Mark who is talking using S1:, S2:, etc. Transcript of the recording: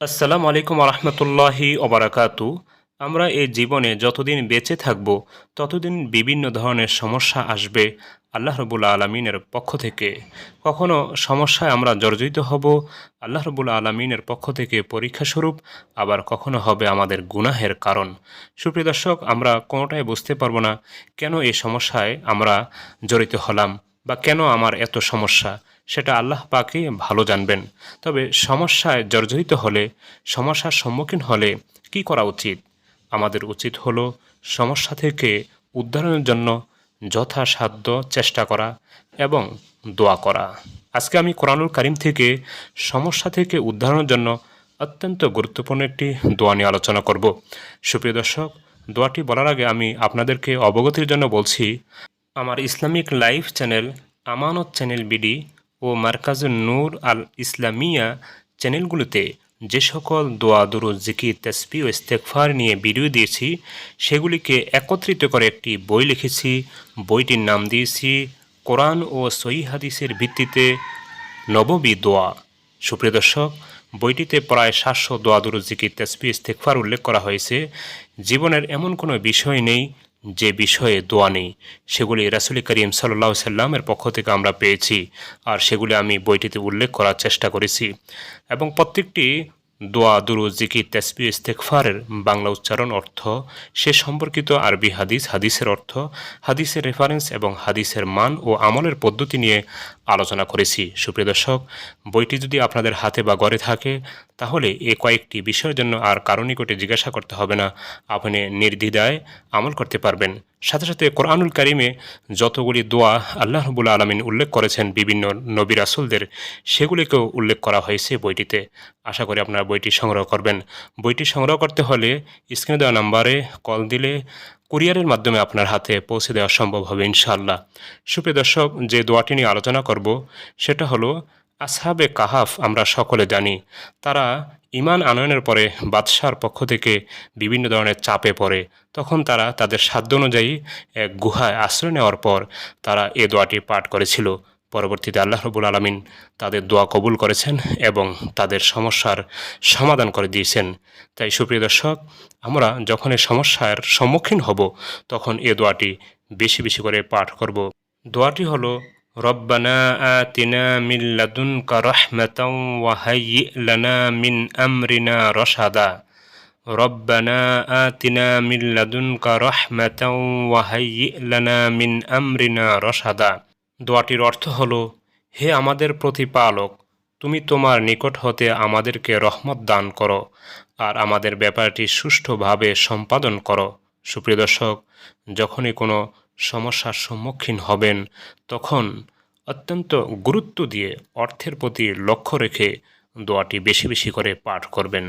S1: আসসালামু আলাইকুম রহমতুল্লাহি ওবরাকাতু আমরা এই জীবনে যতদিন বেঁচে থাকব, ততদিন বিভিন্ন ধরনের সমস্যা আসবে আল্লাহ রবুল আলমিনের পক্ষ থেকে। কখনো সমস্যায় আমরা জর্জরিত হব, আল্লাহ রবুল আলমিনের পক্ষ থেকে পরীক্ষা স্বরূপ, আবার কখনো হবে আমাদের গুনাহের কারণ। সুপ্রিয় দর্শক, আমরা কোনোটাই বুঝতে পারব না কেন এই সমস্যায় আমরা জড়িত হলাম বা কেন আমার এত সমস্যা। সেটা আল্লাহ পাকেই ভালো জানবেন। তবে সমস্যায় জর্জরিত হলে, সমস্যার সম্মুখীন হলে কি করা উচিত? আমাদের উচিত হলো সমস্যা থেকে উদ্ধারণের জন্য যথাসাধ্য চেষ্টা করা এবং দোয়া করা। আজকে আমি কোরআনুল কারিম থেকে সমস্যা থেকে উদ্ধারণের জন্য অত্যন্ত গুরুত্বপূর্ণ একটি দোয়া নিয়ে আলোচনা করব। সুপ্রিয় দর্শক, দোয়াটি বলার আগে আমি আপনাদেরকে অবগতির জন্য বলছি, আমার Islamic life channel Amanat channel BD ও মার্কাজুন নূর আল ইসলামিয়া চ্যানেলগুলোতে যে সকল দোয়া দুরু জিকির তসবি ও ইস্তেকফার নিয়ে ভিডিও দিয়েছি, সেগুলিকে একত্রিত করে একটি বই লিখেছি। বইটির নাম দিয়েছি, কোরআন ও সহি হাদিসের ভিত্তিতে নববী দোয়া। সুপ্রিয় দর্শক, বইটিতে প্রায় সাতশো দোয়া দুরু জিকির তসবি ইস্তেকফার উল্লেখ করা হয়েছে। জীবনের এমন কোনো বিষয় নেই যে বিষয়ে দোয়া নেই, সেগুলি রাসুল করিম সাল্লাহ সাল্লামের পক্ষ থেকে আমরা পেয়েছি, আর সেগুলি আমি বইটিতে উল্লেখ করার চেষ্টা করেছি। এবং প্রত্যেকটি দোয়া, দুরু, জিকির তেসবি ইস্তেকফারের বাংলা উচ্চারণ অর্থ, সে সম্পর্কিত আরবি হাদিস, হাদিসের অর্থ, হাদিসের রেফারেন্স এবং হাদিসের মান ও আমলের পদ্ধতি নিয়ে আলোচনা করেছি। সুপ্রিয় দর্শক, বইটি যদি আপনাদের হাতে বা গড়ে থাকে, তাহলে এ কয়েকটি বিষয়ের জন্য আর কারও নিকটে জিজ্ঞাসা করতে হবে না। আপনি নির্দ্বিধায় আমল করতে পারবেন। সাথে সাথে কোরআনুল কারিমে যতগুলি দোয়া আল্লাহ রবুল্লা আলমিন উল্লেখ করেছেন বিভিন্ন নবী রাসুলদের, সেগুলিকেও উল্লেখ করা হয়েছে বইটিতে। আশা করি আপনারা বইটি সংগ্রহ করবেন। বইটি সংগ্রহ করতে হলে স্ক্রিনে দেওয়া নাম্বারে কল দিলে কুরিয়ারের মাধ্যমে আপনার হাতে পৌঁছে দেওয়া সম্ভব হবে ইনশাআল্লাহ। সুপ্রিয় দর্শক, যে দোয়াটি নিয়ে আলোচনা করব, সেটা হলো, আসহাবে কাহাফ আমরা সকলে জানি, তারা ইমান আনয়নের পরে বাদশার পক্ষ থেকে বিভিন্ন ধরনের চাপে পড়ে, তখন তারা তাদের সাধ্য অনুযায়ী এক গুহায় আশ্রয় নেওয়ার পর তারা এ দোয়াটি পাঠ করেছিল। পরবর্তীতে আল্লাহ রবুল আলমিন তাদের দোয়া কবুল করেছেন এবং তাদের সমস্যার সমাধান করে দিয়েছেন। তাই সুপ্রিয় দর্শক, আমরা যখন এই সমস্যার সম্মুখীন হব, তখন এ দোয়াটি বেশি বেশি করে পাঠ করব। দোয়াটি হলো মিন লাদুনকা রাহমাতাও ওয়া হাইয়্যি লানা মিন আমরিনা রশাদা। রব্বানা আতিনা মিন লাদুনকা রাহমাতাও ওয়া হাইয়্যি লানা মিন আমরিনা রশাদা। দোয়াটির অর্থ হল, হে আমাদের প্রতিপালক, তুমি তোমার নিকট হতে আমাদেরকে রহমত দান করো, আর আমাদের ব্যাপারটি সুষ্ঠুভাবে সম্পাদন করো। সুপ্রিয় দর্শক, যখনই কোনো সমস্যার সম্মুখীন হবেন, তখন অত্যন্ত গুরুত্ব দিয়ে অর্থের প্রতি লক্ষ্য রেখে দোয়াটি বেশি বেশি করে পাঠ করবেন।